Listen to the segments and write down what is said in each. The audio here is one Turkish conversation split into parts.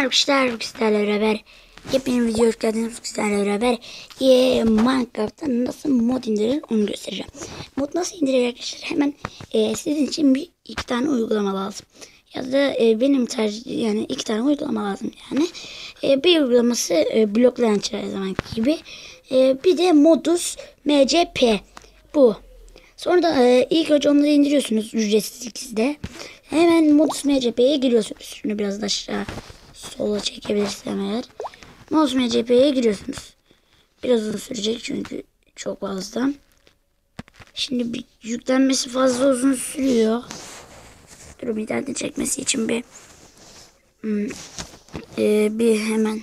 Merhaba arkadaşlar, sizlerle beraber yepyeni video geldiniz. Sizlerle beraber Minecraft'ta nasıl mod indirilir onu göstereceğim. Mod nasıl indirilir arkadaşlar? Hemen e, sizin için bir iki tane uygulama lazım. Ya da e, benim tercih yani iki tane uygulama lazım yani. E, bir uygulaması e, Block Launcher her zaman gibi. E, bir de Modus MCP. Bu. Sonra da e, ilk önce onları indiriyorsunuz ücretsiz ikisi de. Hemen Modus MCP'ye giriyorsunuz. Şunu biraz da aşağı sola çekebilirsem eğer. Modus MCP'ye giriyorsunuz. Biraz uzun sürecek çünkü çok fazla. Şimdi bir yüklenmesi fazla uzun sürüyor. Dur bir tane çekmesi için bir hmm, e, bir hemen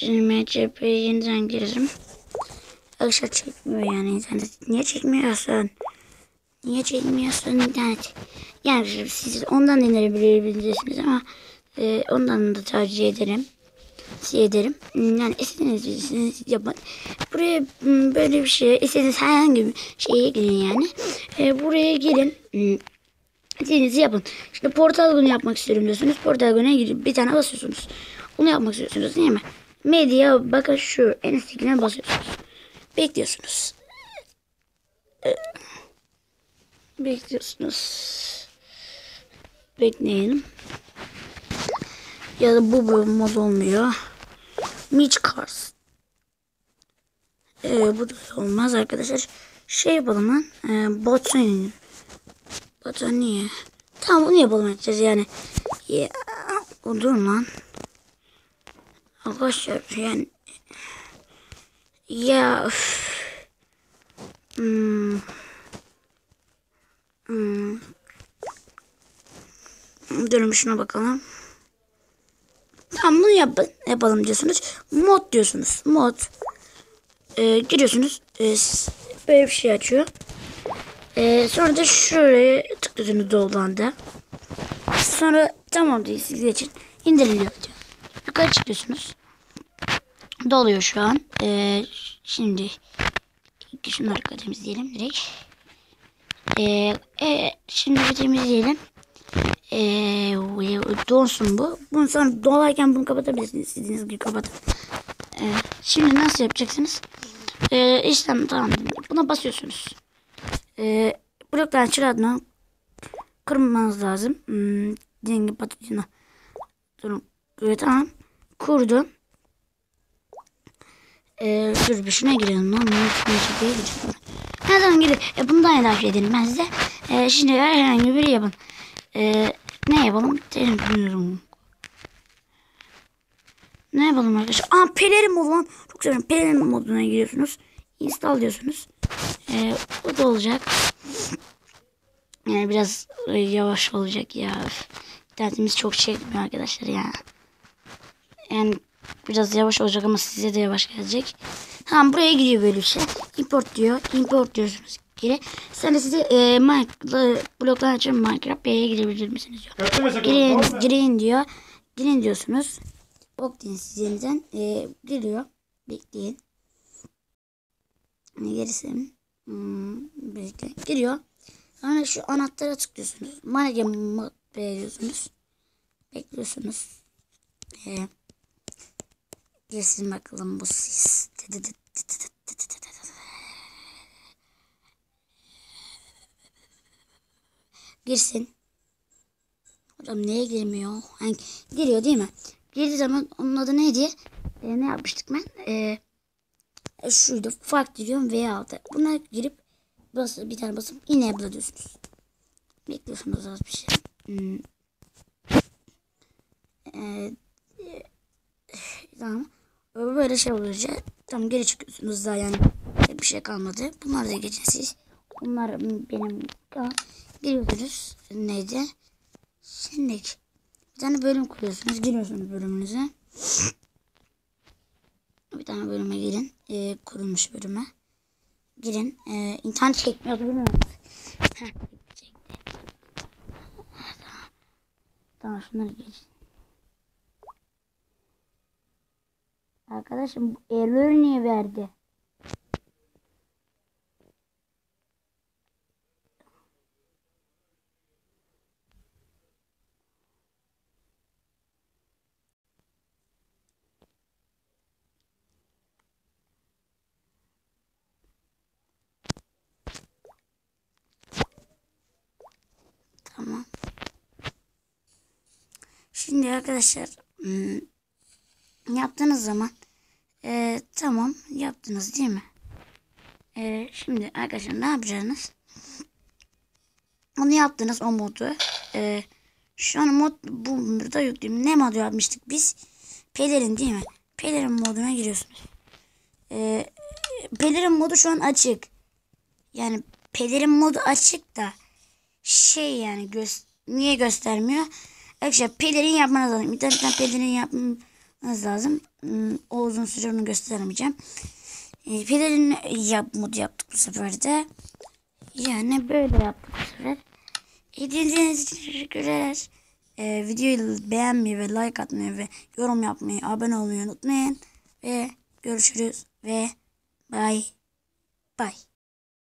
Şimdi MCP'ye yeniden girelim. Arkadaşlar çekmiyor yani internet. Niye çekmiyorsun? Niye çekmiyorsun internet? Yani siz ondan indirebilirsiniz ama e, ondan da tercih ederim. Şey ederim. Yani istediğiniz istediğiniz yapın. Buraya m, böyle bir şey, istediğiniz herhangi bir şeye girin yani. E, buraya girin. M, İstediğinizi yapın. Şimdi portal günü yapmak istiyorum diyorsunuz. Portal gününe gidip bir tane basıyorsunuz. Onu yapmak istiyorsunuz değil mi? Medya bakın şu en üsttekine basıyorsunuz. Bekliyorsunuz. Ee, Bekliyorsunuz. Bekleyelim. Ya da bu bir mod olmuyor. Mitch Cars. Ee, bu da olmaz arkadaşlar. Şey yapalım lan. Ee, Botany. Botany. Tamam bunu yapalım edeceğiz yani. Ya, o dur lan. Arkadaşlar yani. Ya. üf. Hmm. Hmm. Durun şuna bakalım. Tamam bunu yapın, yapalım diyorsunuz. Mod diyorsunuz. Mod. Ee, giriyorsunuz. Ee, böyle bir şey açıyor. Ee, sonra da şuraya tıklıyorsunuz dolanda. Sonra tamam diye siz için indiriliyor diyor. Yukarı çıkıyorsunuz. Doluyor şu an. Ee, şimdi şunları temizleyelim direkt. Ee, e, şimdi bir temizleyelim. Ee, donsun bu. Bunu sonra dolarken bunu kapatabilirsiniz. İstediğiniz gibi kapatın. Ee, şimdi nasıl yapacaksınız? Ee, işlem tamam. Buna basıyorsunuz. Ee, bloktan çıradını kırmanız lazım. Hmm, denge patatina. Durun. Evet tamam. Kurdum. Ee, şuna girelim lan. Ne girelim. Her zaman gidin. E, bundan da edelim ben size. E, şimdi herhangi biri yapın. E, ne yapalım? Bilmiyorum. Ne yapalım arkadaşlar? Aa pelerin modu lan. Çok seviyorum. Pelerin moduna giriyorsunuz. Install diyorsunuz. E, bu da olacak. Yani biraz e, yavaş olacak ya. İnternetimiz çok çekmiyor arkadaşlar ya. Yani biraz yavaş olacak ama size de yavaş gelecek. Tamam buraya gidiyor böyle bir şey. Import diyor. Import diyorsunuz geri. Sonra size e, bloklar açın Minecraft B'ye girebilir misiniz diyor. Girin, girin diyor. Girin diyorsunuz. Ok deyin siz yeniden. E, giriyor. Bekleyin. Ne gerisi? Hmm, bekle. Giriyor. Sonra şu anahtara tıklıyorsunuz. Minecraft B diyorsunuz. Bekliyorsunuz. Eee Girsin bakalım bu sis. Girsin. Hocam neye girmiyor? Yani giriyor değil mi? Girdiği zaman onun adı neydi? E, ne yapmıştık ben? E, e, şuydu. Fark diyorum V altı. Buna girip basıp bir tane basıp enable diyorsunuz. Bekliyorsunuz az bir şey. Hmm. E, e, tamam. Böyle şey olunca tam geri çıkıyorsunuz daha yani bir şey kalmadı. Bunlar da geçesiz. Bunlar benim giriyorsunuz. Neydi? Şimdi bir tane bölüm kuruyorsunuz. Giriyorsunuz bölümünüze. Bir tane bölüme girin. Ee, kurulmuş bölüme. Girin. Ee, internet çekmiyordu bilmiyorum. Tamam. Tamam şunları geçin. Arkadaşım error niye verdi? Tamam. Şimdi arkadaşlar hmm, yaptığınız zaman e, tamam yaptınız değil mi? E, şimdi arkadaşlar ne yapacaksınız? Onu yaptınız o modu. E, şu an mod bu burada yükleyeyim. Ne modu yapmıştık biz? Pelerin değil mi? Pelerin moduna giriyorsunuz. E, pelerin modu şu an açık. Yani pelerin modu açık da şey yani göz, niye göstermiyor? Arkadaşlar pelerin yapmanız lazım. İnternetten pelerin yapmanız lazım. Hmm, O uzun süre onu gösteremeyeceğim. E, pelerin yap, modu yaptık bu sefer de. Yani böyle yaptık bu sefer. İzlediğiniz için teşekkürler. E, videoyu beğenmeyi ve like atmayı ve yorum yapmayı, abone olmayı unutmayın. Ve görüşürüz ve bye bye.